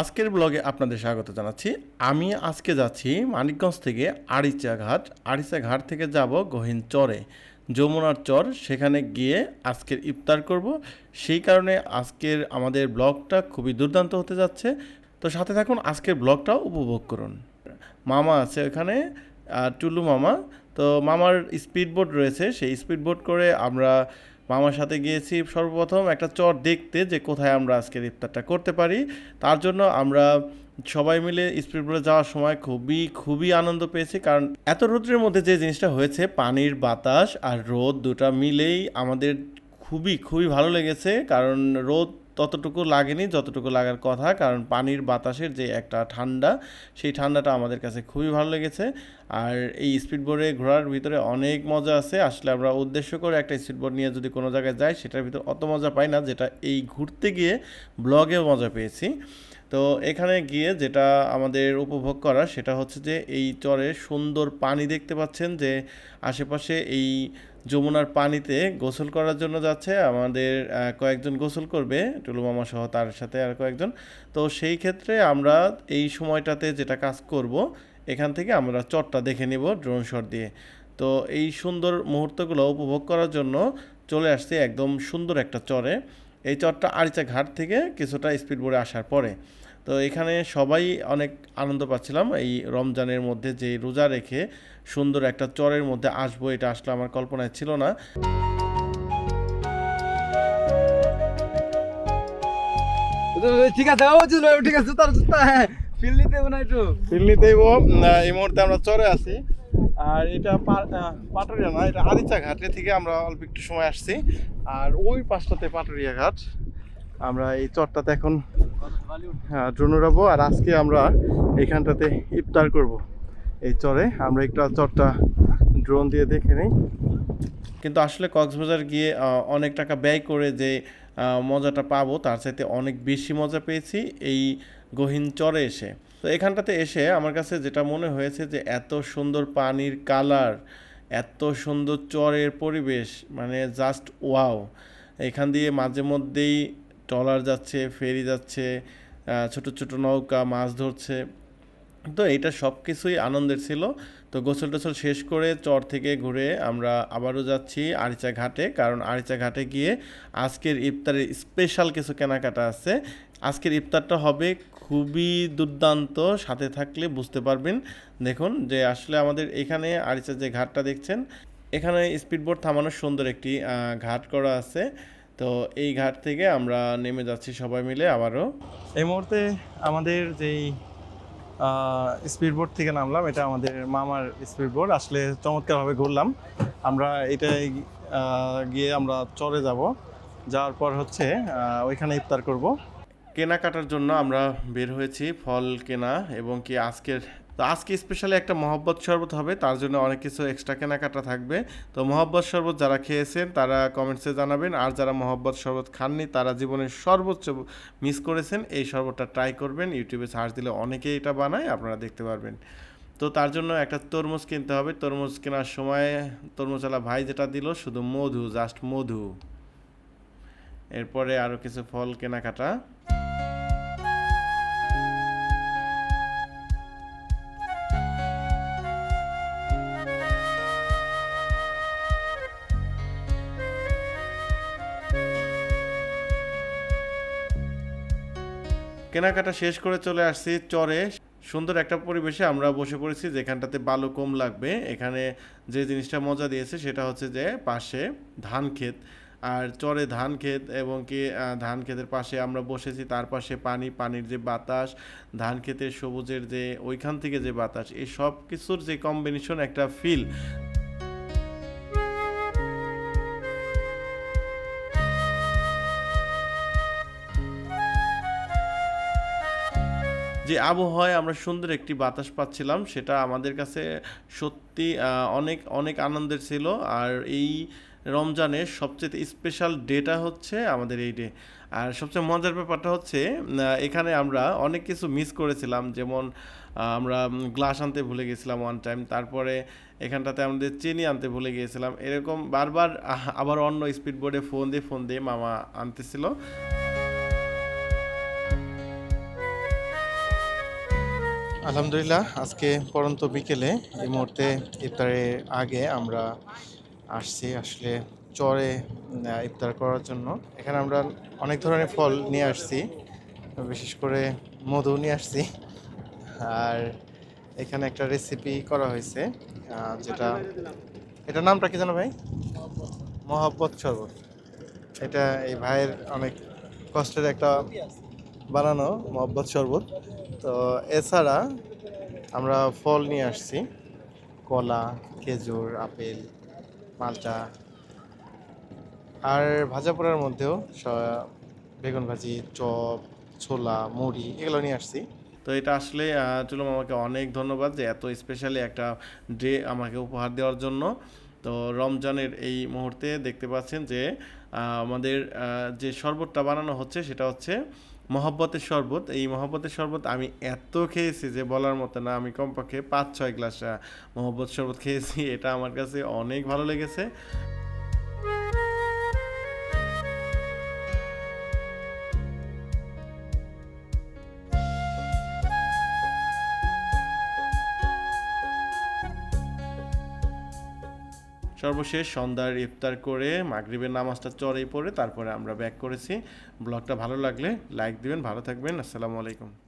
আজকের ব্লগে আপনাদের স্বাগত জানাচ্ছি। আমি আজকে যাচ্ছি মানিকগঞ্জ থেকে আড়িচা ঘাট ঘাট থেকে যাব গহীন চরে, যমুনার চর। সেখানে গিয়ে আজকের ইফতার করব। সেই কারণে আজকের আমাদের ব্লগটা খুবই দুর্দান্ত হতে যাচ্ছে। তো সাথে থাকুন, আজকের ব্লগটাও উপভোগ করুন। মামা আছে ওখানে টুলু মামা। তো মামার স্পিড বোট রয়েছে, সেই স্পিড বোট করে আমরা মামার সাথে গিয়েছি সর্বপ্রথম একটা চর দেখতে যে কোথায় আমরা আজকের ইফতারটা করতে পারি। তার জন্য আমরা সবাই মিলে স্পিড বোটে যাওয়ার সময় খুবই খুবই আনন্দ পেয়েছি। কারণ এত রোদ্রের মধ্যে যে জিনিসটা হয়েছে, পানির বাতাস আর রোদ দুটা মিলেই আমাদের খুবই খুবই ভালো লেগেছে। কারণ রোদ ততটুকু লাগেনি, যতটুকু লাগার কথা, কারণ পানির বাতাসের যে একটা ঠান্ডা, সেই ঠান্ডাটা আমাদের কাছে খুবই ভালো লেগেছে। আর এই স্পিডবোর্ডে ঘোরার ভিতরে অনেক মজা আছে। আসলে আমরা উদ্দেশ্য করে একটা স্পিডবোর্ড নিয়ে যদি কোনো জায়গায় যাই, সেটার ভিতরে অত মজা পাই না, যেটা এই ঘুরতে গিয়ে ব্লগে মজা পেয়েছি। তো এখানে গিয়ে যেটা আমাদের উপভোগ করা সেটা হচ্ছে যে এই চরে সুন্দর পানি দেখতে পাচ্ছেন, যে আশেপাশে এই যমুনার পানিতে গোসল করার জন্য যাচ্ছে। আমাদের কয়েকজন গোসল করবে টুলু মামা সহ তার সাথে আর কয়েকজন। তো সেই ক্ষেত্রে আমরা এই সময়টাতে যেটা কাজ করব, এখান থেকে আমরা চরটা দেখে নিব ড্রোন শট দিয়ে। তো এই সুন্দর মুহূর্তগুলো উপভোগ করার জন্য চলে আসছি একদম সুন্দর একটা চরে। এই চরটা আরিচা ঘাট থেকে কিছুটা স্পিড বোর্ডে আসার পরে। তো এখানে সবাই অনেক আনন্দ পাচ্ছিলাম। এই রমজানের মধ্যে যে রোজা রেখে সুন্দর একটা চরের মধ্যে আসব এটা আসলে আমার কল্পনায় ছিল না। ঠিক আছে ও ঠিক আছে তার জুতা হ্যাঁ ফিল নিতে না একটু। দিল্লি দেব এই মুহূর্তে আমরা চরে আছি। আর এটা পাটুরিয়া না এটা আরিচা ঘাটে থেকে আমরা অল্প একটু সময় আসছি। আর ওই পাশটাতে পাটুরিয়া ঘাট। আমরা এই চরটাতে এখন হ্যাঁ ড্রোন উড়াবো আর আজকে আমরা এইখানটাতে ইফতার করব। এই চরে আমরা একটু চরটা ড্রোন দিয়ে দেখে নিই। কিন্তু আসলে কক্সবাজার গিয়ে অনেক টাকা ব্যয় করে যে মজাটা পাবো, তার চাইতে অনেক বেশি মজা পেয়েছি এই গহীন চরে এসে। তো এখানটাতে এসে আমার কাছে যেটা মনে হয়েছে যে, এত সুন্দর পানির কালার, এত সুন্দর চরের পরিবেশ মানে জাস্ট ওয়াও এখান দিয়ে মাঝে মধ্যেই ট্রলার যাচ্ছে, ফেরি যাচ্ছে ছোট ছোট নৌকা, মাছ ধরছে। তো এটা সব কিছুই আনন্দের ছিল। তো গোসল টোসল শেষ করে চর থেকে ঘুরে আমরা আবারও যাচ্ছি আরিচা ঘাটে। কারণ আরিচা ঘাটে গিয়ে আজকের ইফতারের স্পেশাল কিছু কেনাকাটা আছে। আজকের ইফতারটা হবে খুবই দুর্দান্ত। সাথে থাকলে বুঝতে পারবেন। দেখুন যে আসলে আমাদের এখানে আরিচা যে ঘাটটা দেখছেন, এখানে স্পিডবোট থামানোর সুন্দর একটি ঘাট করা আছে। তো এই ঘাট থেকে আমরা নেমে যাচ্ছি সবাই মিলে আবারও। এই মুহূর্তে আমাদের যেই স্পিডবোট থেকে নামলাম এটা আমাদের মামার স্পিডবোট আসলে চমৎকারভাবে ঘুরলাম। আমরা এটাই গিয়ে আমরা চলে যাব। যাওয়ার পর হচ্ছে ওইখানে ইফতার করব। কেনাকাটার জন্য আমরা বের হয়েছি ফল কেনা এবং কি আজকের তো আজকে স্পেশালি একটা মহব্বত শরবত হবে, তার জন্য অনেক কিছু এক্সট্রা কেনাকাটা থাকবে। তো মহব্বত শরবত যারা খেয়েছেন, তারা কমেন্টসে জানাবেন, আর যারা মহব্বত শরবত খাননি, তারা জীবনের সর্বোচ্চ মিস করেছেন, এই শরবতটা ট্রাই করবেন। ইউটিউবে সার্চ দিলে অনেকেই এটা বানায়, আপনারা দেখতে পারবেন। তো তার জন্য একটা তরমুজ কিনতে হবে। তরমুজ কেনার সময় তরমুজওয়ালা ভাই যেটা দিল, শুধু মধু জাস্ট মধু। এরপরে আরও কিছু ফল কেনাকাটা। কেনাকাটা শেষ করে চলে আসছি চরে। সুন্দর একটা পরিবেশে আমরা বসে পড়েছি, যেখানটাতে বালু কম লাগবে। এখানে যে জিনিসটা মজা দিয়েছে সেটা হচ্ছে যে পাশে ধান ক্ষেত। আর চরে ধান ক্ষেত এবং কি ধান ক্ষেতের পাশে আমরা বসেছি, তার পাশে পানি, পানির যে বাতাস, ধান ক্ষেতের সবুজের যে ওইখান থেকে যে বাতাস, এই সব কিছুর যে কম্বিনেশন একটা ফিল যে আবহাওয়ায় আমরা সুন্দর একটি বাতাস পাচ্ছিলাম, সেটা আমাদের কাছে সত্যি অনেক অনেক আনন্দের ছিল। আর এই রমজানের সবচেয়ে স্পেশাল ডেটা হচ্ছে আমাদের এই ডে আর সবচেয়ে মজার ব্যাপারটা হচ্ছে এখানে আমরা অনেক কিছু মিস করেছিলাম। যেমন আমরা গ্লাস আনতে ভুলে গেছিলাম ওয়ান টাইম তারপরে এখানটাতে আমাদের চিনি আনতে ভুলে গিয়েছিলাম। এরকম বারবার আবার অন্য স্পিড বোর্ডে ফোন দিয়ে ফোন দিয়ে মামা আনতেছিল। আলহামদুলিল্লাহ, আজকে পরন্ত বিকেলে এই মুহূর্তে ইফতারের আগে আমরা আসছি আসলে চরে ইফতার করার জন্য। এখানে আমরা অনেক ধরনের ফল নিয়ে আসছি, বিশেষ করে মধু নিয়ে আসছি। আর এখানে একটা রেসিপি করা হয়েছে যেটা এটার নামটা কি জানো ভাই? মহাব্বত শরবত। এটা এই ভাইয়ের অনেক কষ্টের একটা বানানো, মহব্বত শরবত। তো এছাড়া আমরা ফল নিয়ে আসছি। কলা, খেজুর, আপেল মালটা আর ভাজা পোড়ার মধ্যেও বেগুন ভাজি, চপ, ছোলা, মুড়ি এগুলো নিয়ে আসছি। তো এটা আসলে চলো আমাকে অনেক ধন্যবাদ যে এত স্পেশালি একটা ডে আমাকে উপহার দেওয়ার জন্য। তো রমজানের এই মুহূর্তে দেখতে পাচ্ছেন যে আমাদের যে শরবতটা বানানো হচ্ছে সেটা হচ্ছে মহব্বতের শরবত, এই মহব্বতের শরবত আমি এত খেয়েছি যে বলার মতো না, আমি কমপক্ষে পাঁচ ছয় গ্লাস মহব্বত শরবত খেয়েছি, এটা আমার কাছে অনেক ভালো লেগেছে। সর্বশেষ সন্ধ্যার ইফতার করে মাগরীবের নামাজটা চড়েই পড়ে তারপরে আমরা ব্যাক করেছি। ব্লগটা ভালো লাগলে লাইক দিবেন, ভালো থাকবেন। আসসালামু আলাইকুম।